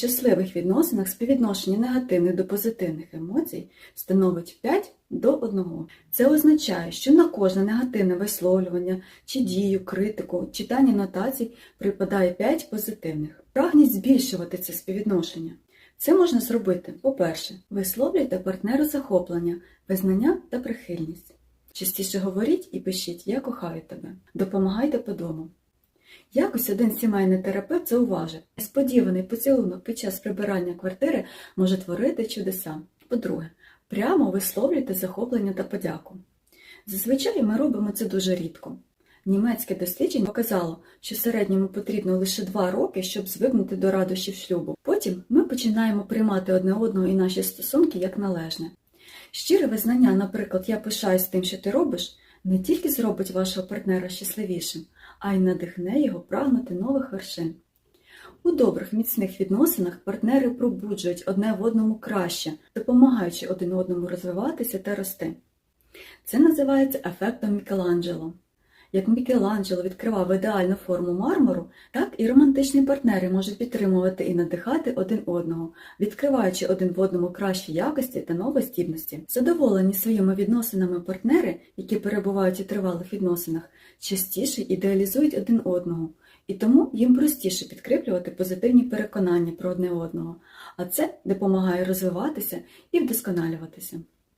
щасливих відносинах співвідношення негативних до позитивних емоцій становить 5 до 1. Це означає, що на кожне негативне висловлювання чи дію, критику, читання нотацій припадає 5 позитивних. Прагніть збільшувати це співвідношення. Це можна зробити, по-перше, висловлюйте партнеру захоплення, визнання та прихильність. Частіше говоріть і пишіть Я кохаю тебе. Допомагайте по дому. Якось один сімейний терапевт зауважив, несподіваний поцілунок під час прибирання квартири може творити чудеса. По-друге, прямо висловлюйте захоплення та подяку. Зазвичай ми робимо це дуже рідко. Німецьке дослідження показало, що середньому потрібно лише два роки, щоб звикнути до радощів шлюбу. Потім ми починаємо приймати одне одного і наші стосунки як належне. Щире визнання, наприклад, я пишаюсь тим, що ти робиш, не тільки зробить вашого партнера щасливішим, а й надихне його прагнути нових вершин. У добрих міцних відносинах партнери пробуджують одне в одному краще, допомагаючи один одному розвиватися та рости. Це називається ефектом Мікеланджело. Як Мікеланджело відкривав ідеальну форму мармуру, так і романтичні партнери можуть підтримувати і надихати один одного, відкриваючи один в одному кращі якості та нові здібності. Задоволені своїми відносинами партнери, які перебувають у тривалих відносинах, частіше ідеалізують один одного, і тому їм простіше підкріплювати позитивні переконання про одне одного, а це допомагає розвиватися і вдосконалюватися.